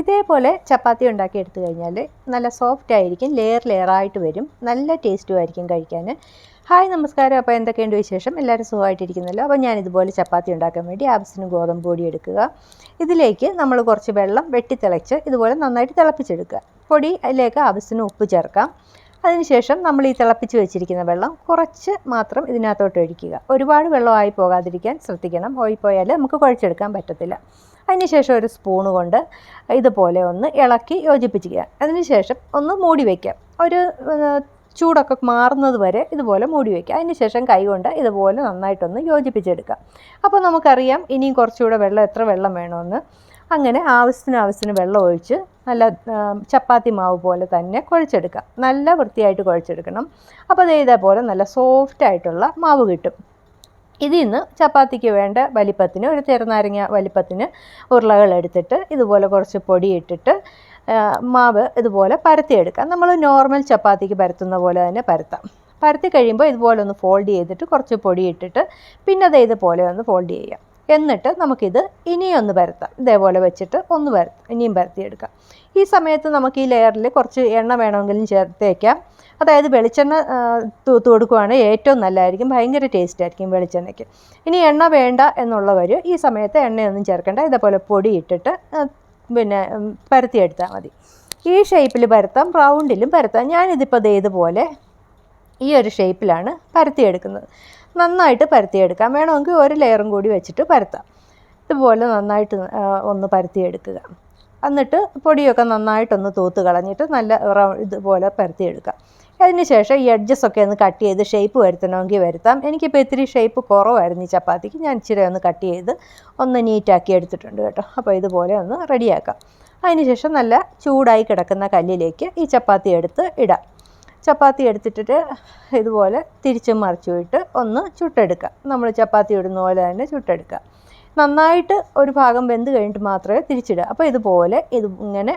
ഇതേപോലെ ചപ്പാത്തി ഉണ്ടാക്കി എടുത്തു കഴിഞ്ഞാൽ നല്ല സോഫ്റ്റ് ആയിരിക്കും ലെയർ ലെയർ ആയിട്ട് വരും. നല്ല ടേസ്റ്റും ആയിരിക്കും കഴിക്കാൻ. ഹായ് നമസ്കാരം. അപ്പോൾ എന്തൊക്കെയുണ്ട് വിശേഷം? എല്ലാവരും സുഖമായിട്ടിരിക്കുന്നല്ലോ. അപ്പോൾ ഞാൻ ഇതുപോലെ ചപ്പാത്തി ഉണ്ടാക്കാൻ വേണ്ടി ആവശ്യത്തിന് ഗോതമ്പ് പൊടി എടുക്കുക. ഇതിലേക്ക് നമ്മൾ കുറച്ച് വെള്ളം വെട്ടിത്തിളച്ച് ഇതുപോലെ നന്നായിട്ട് തിളപ്പിച്ചെടുക്കുക. പൊടി അതിലേക്ക് ആവശ്യത്തിന് ഉപ്പ് ചേർക്കാം. അതിനുശേഷം നമ്മൾ ഈ തിളപ്പിച്ച് വെച്ചിരിക്കുന്ന വെള്ളം കുറച്ച് മാത്രം ഇതിനകത്തോട്ട് ഒഴിക്കുക. ഒരുപാട് വെള്ളമായി പോകാതിരിക്കാൻ ശ്രദ്ധിക്കണം. പോയാൽ നമുക്ക് കുഴച്ചെടുക്കാൻ പറ്റത്തില്ല. അതിനുശേഷം ഒരു സ്പൂണ് കൊണ്ട് ഇതുപോലെ ഒന്ന് ഇളക്കി യോജിപ്പിക്കുക അതിനുശേഷം ഒന്ന് മൂടി വയ്ക്കാം ഒരു ചൂടൊക്കെ മാറുന്നത് വരെ ഇതുപോലെ മൂടി വയ്ക്കുക അതിനുശേഷം കൈ കൊണ്ട് ഇതുപോലെ നന്നായിട്ടൊന്ന് യോജിപ്പിച്ചെടുക്കുക. അപ്പോൾ നമുക്കറിയാം ഇനിയും കുറച്ചുകൂടെ വെള്ളം എത്ര വെള്ളം വേണമെന്ന്. അങ്ങനെ ആവശ്യത്തിന് ആവശ്യത്തിന് വെള്ളം ഒഴിച്ച് നല്ല ചപ്പാത്തി മാവ് പോലെ തന്നെ കുഴച്ചെടുക്കുക നല്ല വൃത്തിയായിട്ട് കുഴച്ചെടുക്കണം. അപ്പോൾ അത് ഇതേപോലെ നല്ല സോഫ്റ്റ് ആയിട്ടുള്ള മാവ് കിട്ടും. ഇതിൽ നിന്ന് ചപ്പാത്തിക്ക് വേണ്ട വലിപ്പത്തിന് ഒരു ചെറുനാരങ്ങ വലിപ്പത്തിന് ഉരുളകൾ എടുത്തിട്ട് ഇതുപോലെ കുറച്ച് പൊടിയിട്ടിട്ട് മാവ് ഇതുപോലെ പരത്തിയെടുക്കാം. നമ്മൾ നോർമൽ ചപ്പാത്തിക്ക് പരത്തുന്ന പോലെ തന്നെ പരത്താം. പരത്തി കഴിയുമ്പോൾ ഇതുപോലെ ഒന്ന് ഫോൾഡ് ചെയ്തിട്ട് കുറച്ച് പൊടിയിട്ടിട്ട് പിന്നെ അത് ഇതുപോലെ ഒന്ന് ഫോൾഡ് ചെയ്യാം. എന്നിട്ട് നമുക്കിത് ഇനിയൊന്ന് പരത്താം. ഇതേപോലെ വെച്ചിട്ട് ഒന്ന് പരത്താം ഇനിയും പരത്തിയെടുക്കാം. ഈ സമയത്ത് നമുക്ക് ഈ ലെയറിൽ കുറച്ച് എണ്ണ വേണമെങ്കിലും ചേർത്തേക്കാം അതായത് വെളിച്ചെണ്ണ തൂത്ത് ഏറ്റവും നല്ലതായിരിക്കും. ഭയങ്കര ടേസ്റ്റ് ആയിരിക്കും വെളിച്ചെണ്ണയ്ക്ക്. ഇനി എണ്ണ വേണ്ട എന്നുള്ളവർ ഈ സമയത്ത് എണ്ണയൊന്നും ചേർക്കേണ്ട. ഇതേപോലെ പൊടി ഇട്ടിട്ട് പിന്നെ പരത്തിയെടുത്താൽ മതി. ഈ ഷേപ്പിൽ പരത്താം റൗണ്ടിലും പരത്താം. ഞാനിതിപ്പോൾ ഇതേതുപോലെ ഈ ഒരു ഷേപ്പിലാണ് പരത്തിയെടുക്കുന്നത്. നന്നായിട്ട് പരത്തിയെടുക്കാം. വേണമെങ്കിൽ ഒരു ലെയറും കൂടി വെച്ചിട്ട് പരത്താം. ഇതുപോലെ നന്നായിട്ട് ഒന്ന് പരത്തിയെടുക്കുക. എന്നിട്ട് പൊടിയൊക്കെ നന്നായിട്ടൊന്ന് തൂത്ത് കളഞ്ഞിട്ട് നല്ല ഇതുപോലെ പരത്തിയെടുക്കാം. അതിന് ശേഷം ഈ അഡ്ജസ്റ്റൊക്കെ ഒന്ന് കട്ട് ചെയ്ത് ഷേപ്പ് വരുത്തണമെങ്കിൽ വരുത്താം. എനിക്കിപ്പോൾ ഇത്തിരി ഷേപ്പ് കുറവായിരുന്നു ഈ ചപ്പാത്തിക്ക്. ഞാൻ ഇച്ചിരി ഒന്ന് കട്ട് ചെയ്ത് ഒന്ന് നീറ്റാക്കി എടുത്തിട്ടുണ്ട് കേട്ടോ. അപ്പോൾ ഇതുപോലെ ഒന്ന് റെഡിയാക്കാം അതിന് ശേഷം നല്ല ചൂടായി കിടക്കുന്ന കല്ലിലേക്ക് ഈ ചപ്പാത്തി എടുത്ത് ഇടാം. ചപ്പാത്തി എടുത്തിട്ടിട്ട് ഇതുപോലെ തിരിച്ചും മറിച്ചും ഇട്ട് ഒന്ന് ചുട്ടെടുക്കുക. നമ്മൾ ചപ്പാത്തി ഇടുന്ന പോലെ തന്നെ ചുട്ടെടുക്കുക. നന്നായിട്ട് ഒരു ഭാഗം വെന്ത് കഴിഞ്ഞിട്ട് മാത്രമേ തിരിച്ചിടുക. അപ്പോൾ ഇതുപോലെ ഇത് ഇങ്ങനെ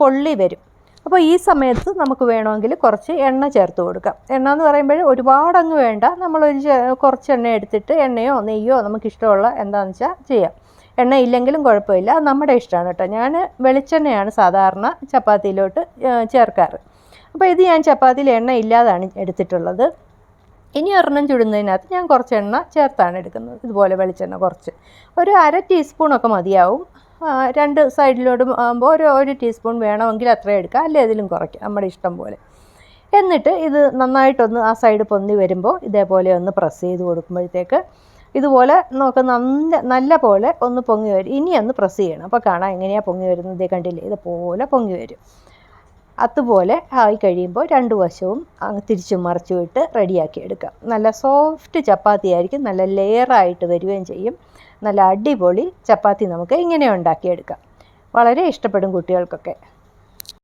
പൊള്ളി വരും. അപ്പോൾ ഈ സമയത്ത് നമുക്ക് വേണമെങ്കിൽ കുറച്ച് എണ്ണ ചേർത്ത് കൊടുക്കാം. എണ്ണ എന്ന് പറയുമ്പോൾ ഒരുപാട് അങ്ങ് വേണ്ട. നമ്മളൊരു കുറച്ച് എണ്ണ എടുത്തിട്ട് എണ്ണയോ നെയ്യോ നമുക്ക് ഇഷ്ടമുള്ള എന്താണെന്ന് വെച്ചാൽ ചെയ്യാം. എണ്ണ ഇല്ലെങ്കിലും കുഴപ്പമില്ല. നമ്മുടെ ഇഷ്ടമാണ് കേട്ടോ. ഞാൻ വെളിച്ചെണ്ണയാണ് സാധാരണ ചപ്പാത്തിയിലോട്ട് ചേർക്കാറ്. അപ്പോൾ ഇത് ഞാൻ ചപ്പാത്തിയിൽ എണ്ണ ഇല്ലാതാണ് എടുത്തിട്ടുള്ളത്. ഇനി ഒരെണ്ണം ചുടുന്നതിനകത്ത് ഞാൻ കുറച്ച് എണ്ണ ചേർത്താണ് എടുക്കുന്നത്. ഇതുപോലെ വെളിച്ചെണ്ണ കുറച്ച്. ഒരു അര ടീസ്പൂണൊക്കെ മതിയാവും. രണ്ട് സൈഡിലോട്ടും ആകുമ്പോൾ ഒരു ഒരു ടീസ്പൂൺ വേണമെങ്കിൽ അത്രയും എടുക്കാം. അല്ലെ അതിലും കുറയ്ക്കാം. നമ്മുടെ ഇഷ്ടം പോലെ. എന്നിട്ട് ഇത് നന്നായിട്ടൊന്ന് ആ സൈഡ് പൊന്തി വരുമ്പോൾ ഇതേപോലെ ഒന്ന് പ്രസ് ചെയ്ത് കൊടുക്കുമ്പോഴത്തേക്ക് ഇതുപോലെ നമുക്ക് നല്ല നല്ല പോലെ ഒന്ന് പൊങ്ങി വരും. ഇനി ഒന്ന് പ്രസ് ചെയ്യണം. അപ്പോൾ കാണാം എങ്ങനെയാണ് പൊങ്ങി വരുന്നത്. കണ്ടില്ലേ? ഇതുപോലെ പൊങ്ങി വരും. അതുപോലെ ആയി കഴിയുമ്പോൾ രണ്ട് വശവും അങ്ങ് തിരിച്ചും മറിച്ചും ഇട്ട് റെഡിയാക്കി എടുക്കാം. നല്ല സോഫ്റ്റ് ചപ്പാത്തി ആയിരിക്കും. നല്ല ലെയറായിട്ട് വരികയും ചെയ്യും. നല്ല അടിപൊളി ചപ്പാത്തി നമുക്ക് ഇങ്ങനെ ഉണ്ടാക്കിയെടുക്കാം. വളരെ ഇഷ്ടപ്പെടും കുട്ടികൾക്കൊക്കെ.